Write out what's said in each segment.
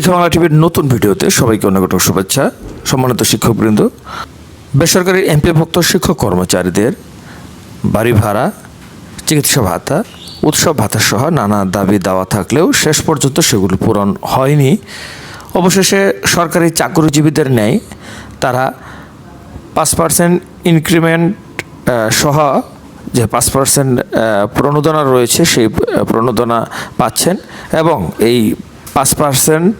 শিক্ষা বাংলা টিভির নতুন ভিডিওতে সবাইকে অনেক অনেক শুভেচ্ছা। সম্মানিত শিক্ষকবৃন্দ, বেসরকারি এমপিভুক্ত শিক্ষক কর্মচারীদের বাড়ি ভাড়া, চিকিৎসা ভাতা, উৎসব ভাতা সহ নানা দাবি দেওয়া থাকলেও শেষ পর্যন্ত সেগুলো পূরণ হয়নি। অবশেষে সরকারি চাকরিজীবীদের ন্যায় তারা পাঁচ পার্সেন্ট ইনক্রিমেন্ট সহ যে পাঁচ পার্সেন্ট প্রণোদনা রয়েছে, সেই প্রণোদনা পাচ্ছেন এবং এই পাঁচ পার্সেন্ট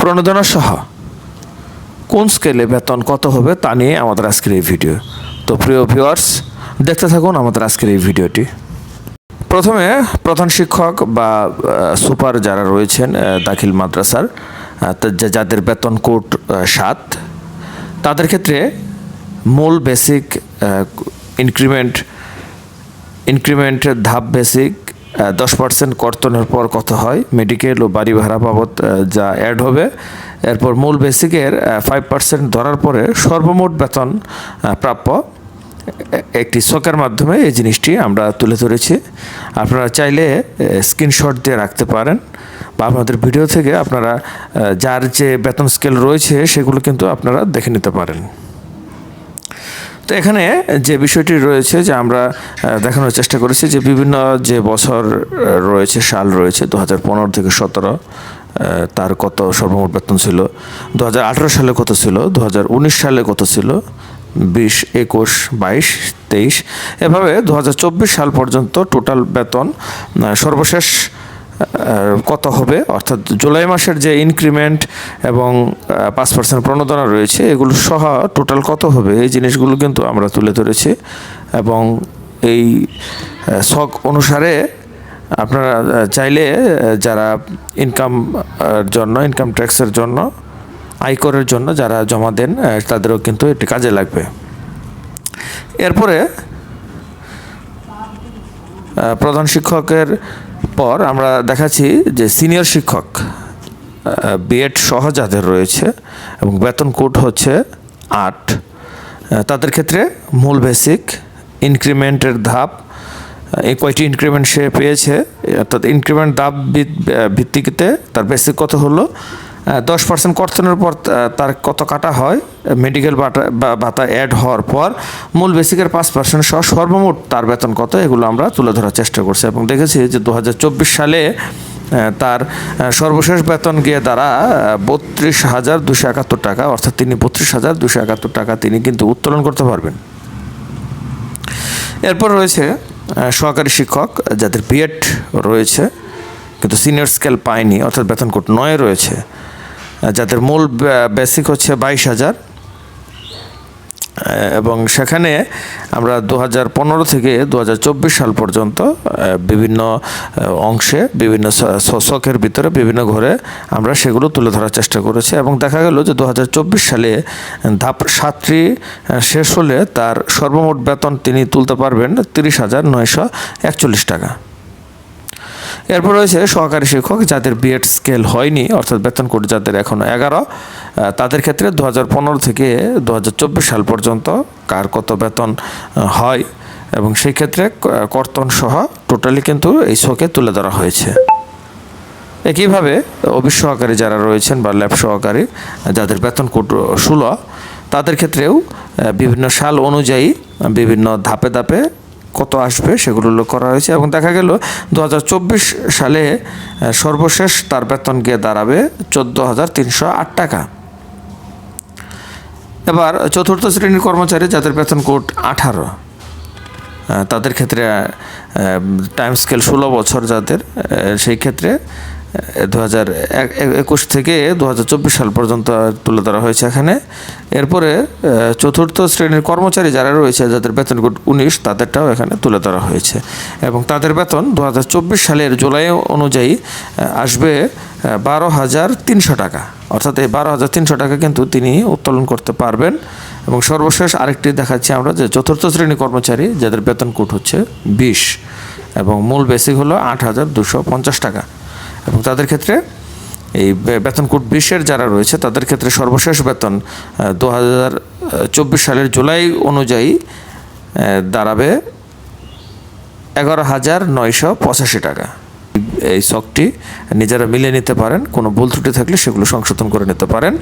প্রণোদনা সহ। কোন স্কেলে বেতন কত হবে তা নিয়ে আমাদের আজকের এই ভিডিও। তো প্রিয় ভিউয়ার্স, দেখতে থাকুন আমাদের আজকের এই ভিডিওটি। প্রথমে প্রধান শিক্ষক বা সুপার যারা রয়েছেন দাখিল মাদ্রাসার যাদের বেতন কোট সাত, তাদের ক্ষেত্রে মূল বেসিক ইনক্রিমেন্ট ইনক্রিমেন্টের ধাপ বেসিক দশ পার্সেন্ট কর্তনের পর কত হয়? মেডিকেল ও বাড়ি ভাড়া বাবদ যা অ্যাড হবে। এরপর মূল বেসিকের ফাইভ পার্সেন্ট ধরার পরে সর্বমোট বেতন প্রাপ্য একটি শোকের মাধ্যমে এই জিনিসটি আমরা তুলে ধরেছি। আপনারা চাইলে স্ক্রিনশট দিয়ে রাখতে পারেন বা আপনাদের ভিডিও থেকে আপনারা যার যে বেতন স্কেল রয়েছে, সেগুলো কিন্তু আপনারা দেখে নিতে পারেন। তো এখানে যে বিষয়টি রয়েছে যে আমরা দেখানোর চেষ্টা করেছি যে বিভিন্ন যে বছর রয়েছে, সাল রয়েছে দু হাজার পনেরো থেকে সতেরো তার কত সর্বমোট বেতন ছিল? দু হাজার আঠেরো সালে কত ছিল? দু হাজার উনিশ সালে কত ছিল? বিশ, একুশ, বাইশ, তেইশ, এভাবে দু হাজার চব্বিশ সাল পর্যন্ত টোটাল বেতন সর্বশেষ কত হবে? অর্থাৎ জুলাই মাসের যে ইনক্রিমেন্ট এবং পাঁচ পার্সেন্ট প্রণোদনা রয়েছে, এগুলো সহ টোটাল কত হবে? এই জিনিসগুলো কিন্তু আমরা তুলে ধরেছি এবং এই ছক অনুসারে আপনারা চাইলে যারা ইনকাম জন্য ইনকাম ট্যাক্সের জন্য, আয়করের জন্য যারা জমা দেন তাদেরও কিন্তু এটি কাজে লাগবে। এরপরে প্রধান শিক্ষকের পর আমরা দেখাচ্ছি যে সিনিয়র শিক্ষক বিএড সহ যাদের রয়েছে এবং বেতন কোড হচ্ছে আট। তাদের ক্ষেত্রে মূল বেসিক, ইনক্রিমেন্টের ধাপ এই কয়টি ইনক্রিমেন্ট সে পেয়েছে, অর্থাৎ ইনক্রিমেন্ট ধাপ ভিত- ভিত্তিতে তার বেসিক কত হলো দশ পার্সেন্ট কর্তনের পর তার কত কাটা হয় মেডিকেল ভাতা অ্যাড হওয়ার পর মূল বেসিকের পাঁচ পার্সেন্ট সহ সর্বমোট তার বেতন কত এগুলো আমরা তুলে ধরার চেষ্টা করছি এবং দেখেছি যে দু হাজার চব্বিশ সালে তার সর্বশেষ বেতন গিয়ে দ্বারা বত্রিশ হাজার দুশো একাত্তর টাকা, অর্থাৎ তিনি বত্রিশ হাজার দুশো একাত্তর টাকা তিনি কিন্তু উত্তোলন করতে পারবেন। এরপর রয়েছে সহকারী শিক্ষক, যাদের বিএড রয়েছে, কিন্তু সিনিয়র স্কেল পায়নি, অর্থাৎ বেতন কোট নয় রয়েছে যাদের মূল বেসিক হচ্ছে বাইশ হাজার। এবং সেখানে আমরা দু হাজার পনেরো থেকে দু হাজার চব্বিশ সাল পর্যন্ত বিভিন্ন অংশে, বিভিন্ন শখের ভিতরে বিভিন্ন ঘরে আমরা সেগুলো তুলে ধরার চেষ্টা করেছি এবং দেখা গেল যে দু হাজার চব্বিশ সালে ধাপ সাতটি শেষ হলে তার সর্বমোট বেতন তিনি তুলতে পারবেন তিরিশ হাজার নয়শো একচল্লিশ টাকা। এরপর রয়েছে সহকারী শিক্ষক, যাদের বিএড স্কেল হয়নি, অর্থাৎ বেতন কোড যাদের এখনও এগারো তাদের ক্ষেত্রে দু হাজার পনেরো থেকে দু হাজার চব্বিশ সাল পর্যন্ত কার কত বেতন হয়, এবং সেই ক্ষেত্রে কর্তন সহ টোটালি কিন্তু এই শোকে তুলে ধরা হয়েছে। একইভাবে অফিস সহকারী যারা রয়েছেন বা ল্যাব সহকারী, যাদের বেতন কোড ষোলো, তাদের ক্ষেত্রেও বিভিন্ন সাল অনুযায়ী বিভিন্ন ধাপে ধাপে কত আসবে সেগুলো উল্লেখ করা হয়েছে এবং দেখা গেল দু হাজার চব্বিশ সালে সর্বশেষ তার বেতন গিয়ে দাঁড়াবে চোদ্দ হাজার তিনশো আট টাকা। এবার চতুর্থ শ্রেণির কর্মচারী যাদের বেতন কোড আঠারো তাদের ক্ষেত্রে টাইম স্কেল ষোলো বছর যাদের সেই ক্ষেত্রে দু হাজার একুশ থেকে দু হাজার চব্বিশ সাল পর্যন্ত তুলে ধরা হয়েছে এখানে। এরপরে চতুর্থ শ্রেণির কর্মচারী যারা রয়েছে, যাদের বেতন কোড উনিশ, তাদেরটাও এখানে তুলে ধরা হয়েছে। এবং তাদের বেতন দু হাজার চব্বিশ সালের জুলাই অনুযায়ী আসবে বারো হাজার তিনশো টাকা। অর্থাৎ এই বারো হাজার তিনশো টাকা কিন্তু তিনি উত্তোলন করতে পারবেন। এবং সর্বশেষ আরেকটি দেখাচ্ছি আমরা, যে চতুর্থ শ্রেণি কর্মচারী যাদের বেতন কোট হচ্ছে বিশ, এবং মূল বেসিক হলো আট হাজার দুশো পঞ্চাশ টাকা। এবং তাদের ক্ষেত্রে এই বেতন কোড বিশের যারা রয়েছে, তাদের ক্ষেত্রে সর্বশেষ বেতন দু হাজার চব্বিশ সালের জুলাই অনুযায়ী দাঁড়াবে এগারো হাজার নয়শো পঁচাশি টাকা। এই শখটি নিজেরা মিলে নিতে পারেন, কোনো ভুল ত্রুটি থাকলে সেগুলো সংশোধন করে নিতে পারেন।